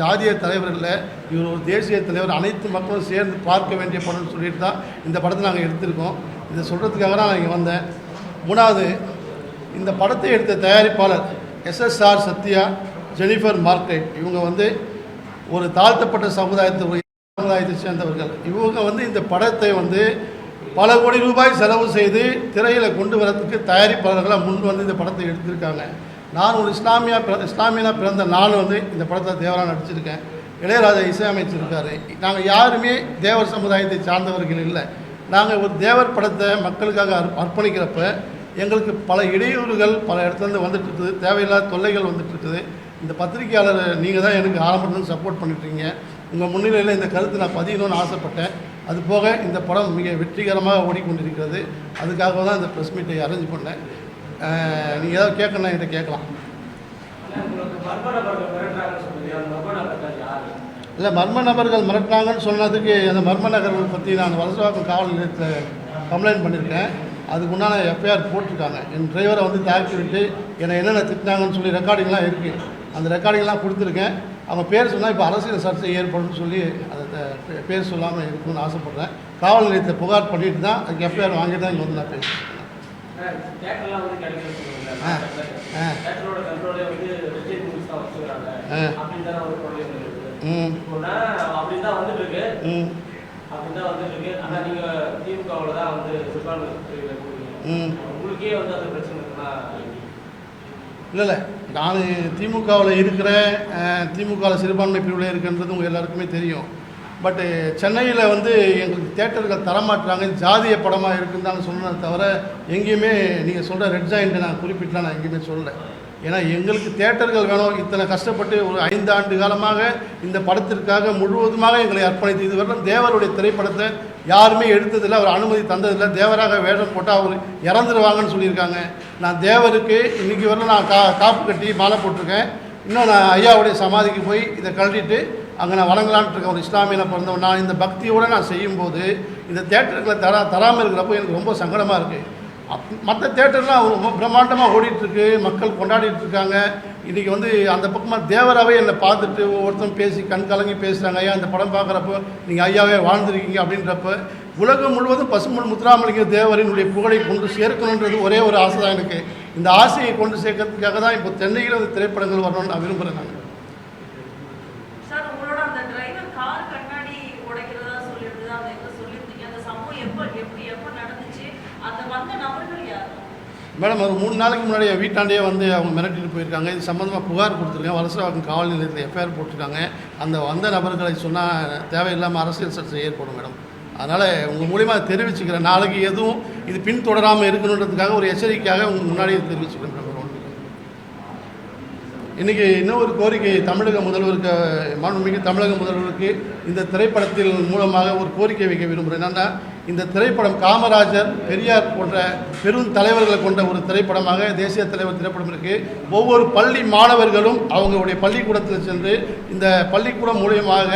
ஜாதிய தலைவர்களில் இவர் ஒரு தேசிய தலைவர் அனைத்து மக்களும் சேர்ந்து பார்க்க வேண்டிய படம்னு சொல்லிட்டு தான் இந்த படத்தை நாங்கள் எடுத்திருக்கோம். இதை சொல்கிறதுக்காக தான் நான் இங்கே வந்தேன். மூணாவது இந்த படத்தை எடுத்த தயாரிப்பாளர் எஸ்எஸ்ஆர் சத்யா ஜெனிஃபர் மார்க்கெட் இவங்க வந்து ஒரு தாழ்த்தப்பட்ட சமுதாயத்தை சமுதாயத்தை சேர்ந்தவர்கள். இவங்க வந்து இந்த படத்தை வந்து பல கோடி ரூபாய் செலவு செய்து திரையில் கொண்டு வரதுக்கு தயாரிப்பாளர்களாக முன் வந்து இந்த படத்தை எடுத்திருக்காங்க. நான் ஒரு இஸ்லாமியா பிற- இஸ்லாமியனா பிறந்த நான் வந்து இந்த படத்தை தேவராக நடிச்சிருக்கேன். இளையராஜா இசையமைச்சிருக்காரு. நாங்கள் யாருமே தேவர் சமுதாயத்தை சார்ந்தவர்கள் இல்லை. நாங்கள் ஒரு தேவர் படத்தை மக்களுக்காக அர்ப்பணிக்கிறப்ப எங்களுக்கு பல இடையூறுகள் பல இடத்துலேருந்து வந்துட்டு இருக்குது தேவையில்லாத தொல்லைகள் வந்துட்டு இருக்குது இந்த பத்திரிகையாளர் நீங்கள் தான் எனக்கு ஆரம்பத்துலேருந்து சப்போர்ட் பண்ணிட்டுருங்க உங்கள் முன்னிலையில் இந்த கருத்து நான் பதியணும்னு ஆசைப்பட்டேன். அது போக இந்த படம் மிக வெற்றிகரமாக ஓடிக்கொண்டிருக்கிறது. அதுக்காக தான் இந்த ப்ரெஸ் மீட்டை அரேஞ்ச் பண்ணேன். நீங்கள் ஏதாவது கேட்கணும்னா என்கிட்ட கேட்கலாம். இல்லை மர்ம நபர்கள் மிரட்டினாங்கன்னு சொன்னதுக்கு அந்த மர்ம நகர்கள் பற்றி நான் வலசவாக்கம் காவல் நிலையத்தில் கம்ப்ளைண்ட் பண்ணியிருக்கேன் அதுக்கு உண்டான எஃப்ஐஆர் போட்டிருக்காங்க. என் டிரைவரை வந்து தாக்கி விட்டு என்னை என்னென்ன திட்டினாங்கன்னு சொல்லி ரெக்கார்டிங்லாம் இருக்குது அந்த ரெக்கார்டிங்லாம் கொடுத்துருக்கேன். அவங்க பேர் சொன்னால் இப்போ அரசியல் சர்ச்சை ஏற்படும்னு சொல்லி அதை பேர் சொல்லாமல் இருக்கணும்னு ஆசைப்பட்றேன். காவல் நிலையத்தை புகார் பண்ணிட்டு தான் அதுக்கு எஃப்ஐஆர் வாங்கிட்டு தான் இங்கே வந்து நான் பேசுகிறேன் இல்லை இல்லை நான் திமுகவில் இருக்கிறேன் திமுகவில் சிறுபான்மை பிரிவில் இருக்குன்றது உங்கள் எல்லாருக்குமே தெரியும். பட்டு சென்னையில் வந்து எங்களுக்கு தேட்டர்கள் தரமாட்டுறாங்க ஜாதிய படமாக இருக்குன்னு தான் சொன்னதை தவிர எங்கேயுமே நீங்கள் சொல்கிற ரெட் ஜாயிண்ட்டை நான் குறிப்பிட்டலாம் நான் எங்கேயுமே சொல்லலை. ஏன்னா எங்களுக்கு தேட்டர்கள் வேணும். இத்தனை கஷ்டப்பட்டு ஒரு ஐந்து ஆண்டு காலமாக இந்த படத்திற்காக முழுவதுமாக எங்களை அர்ப்பணித்து இதுவரை தேவருடைய திரைப்படத்தை யாருமே எடுத்ததில்லை. அவர் அனுமதி தந்ததில்லை. தேவராக வேடம் போட்டால் அவர் இறந்துருவாங்கன்னு சொல்லியிருக்காங்க. நான் தேவருக்கு இன்னைக்கு வரல நான் கா காப்பு கட்டி மாலை போட்டிருக்கேன். இன்னும் நான் ஐயாவுடைய சமாதிக்கு போய் இதை கழட்டிட்டு அங்கே நான் வணங்கலான்ட்டு இருக்கேன். ஒரு இஸ்லாமியில் பிறந்தவன். நான் இந்த பக்தியோடு நான் செய்யும்போது இந்த தேட்டர்களை தரா தராமல் இருக்கிறப்போ எனக்கு ரொம்ப சங்கடமாக இருக்குது அப் மற்ற தேட்டர்லாம் ரொம்ப பிரம்மாண்டமாக ஓடிட்டுருக்கு. மக்கள் கொண்டாடிட்டு இருக்காங்க இன்றைக்கி வந்து அந்த பக்கமாக தேவராகவே என்னை பார்த்துட்டு ஒவ்வொருத்தரும் பேசி கண் கலங்கி பேசுகிறாங்க ஐயா அந்த படம் பார்க்குறப்போ நீங்கள் ஐயாவே வாழ்ந்துருக்கீங்க அப்படின்றப்ப உலகம் முழுவதும் பசும்பொன் முத்துராமலிங்க தேவரினுடைய புகழை கொண்டு சேர்க்கணுன்றது ஒரே ஒரு ஆசை தான் எனக்கு. இந்த ஆசையை கொண்டு சேர்க்கறதுக்காக தான் இப்போ சென்னையில் வந்து திரைப்படங்கள் வரணும்னு நான் விரும்புகிறேன் நான் சார் உங்களோட அந்த டிரைவர் கார் கண்ணாடி உடைக்கிறதா சொல்லிட்டு அந்த இதை சொல்லியிருந்தீங்க அந்த சம்பவம் எப்போ எப்படி எப்போ நடந்துச்சு? அந்த வந்த நபர்கள் மேடம் ஒரு மூணு நாளைக்கு முன்னாடி என் வீட்டாண்டே வந்து அவங்க மிரட்டிட்டு போயிருக்காங்க. இது சம்மந்தமாக புகார் கொடுத்துருக்கேன் வலசவாக்கம் காவல் நிலையத்தில் எஃப்ஐஆர் போட்டிருக்காங்க. அந்த வந்த நபர்களை சொன்னால் தேவையில்லாமல் அரசியல் சர்ச்சை ஏற்படும் மேடம். அதனால் உங்கள் மூலிமா தெரிவிச்சுக்கிறேன். நாளைக்கு எதுவும் இது பின்தொடராமல் இருக்கணுன்றதுக்காக ஒரு எச்சரிக்கையாக உங்கள் முன்னாடியே தெரிவிச்சுக்கிறேன் மேடம். இன்றைக்கி இன்னும் ஒரு கோரிக்கை தமிழக முதல்வருக்கு மாண்புமிகு தமிழக முதல்வருக்கு இந்த திரைப்படத்தில் மூலமாக ஒரு கோரிக்கை வைக்க விரும்புகிறேன். என்னென்னா இந்த திரைப்படம் காமராஜர் பெரியார் போன்ற பெரும் தலைவர்களை கொண்ட ஒரு திரைப்படமாக தேசிய தலைவர் திரைப்படம் இருக்குது ஒவ்வொரு பள்ளி மாணவர்களும் அவங்களுடைய பள்ளிக்கூடத்தில் சென்று இந்த பள்ளிக்கூடம் மூலியமாக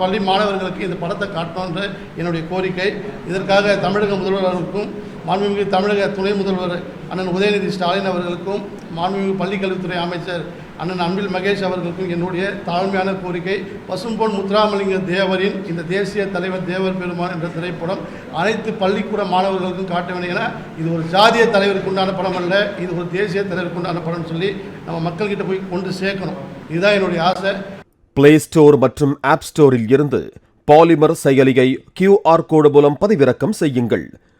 பள்ளி மாணவர்களுக்கு இந்த படத்தை காட்டணுன்ற என்னுடைய கோரிக்கை. இதற்காக தமிழக முதல்வர்களுக்கும் மாண்புமிகு தமிழக துணை முதல்வர் அண்ணன் உதயநிதி ஸ்டாலின் அவர்களுக்கும் மாண்புமிகு பள்ளிக்கல்வித்துறை அமைச்சர் அண்ணன் அன்பில் மகேஷ் அவர்களுக்கும் என்னுடைய தாழ்மையான கோரிக்கை பசும்பொன் முத்துராமலிங்க தேவரின் இந்த தேசிய தலைவர் தேவர் பெருமான் என்ற திரைப்படம் அனைத்து பள்ளிக்கூட மாணவர்களுக்கும் காட்ட வேண்டும் என இது ஒரு ஜாதிய தலைவருக்கு உண்டான படம் அல்ல இது ஒரு தேசிய தலைவருக்கு உண்டான படம்னு சொல்லி நம்ம மக்கள்கிட்ட போய் கொண்டு சேர்க்கணும். இதுதான் என்னுடைய ஆசை. பிளே ஸ்டோர் மற்றும் ஆப் ஸ்டோரில் இருந்து பாலிமர் செயலியை கியூஆர் கோடு மூலம் பதிவிறக்கம் செய்யுங்கள்.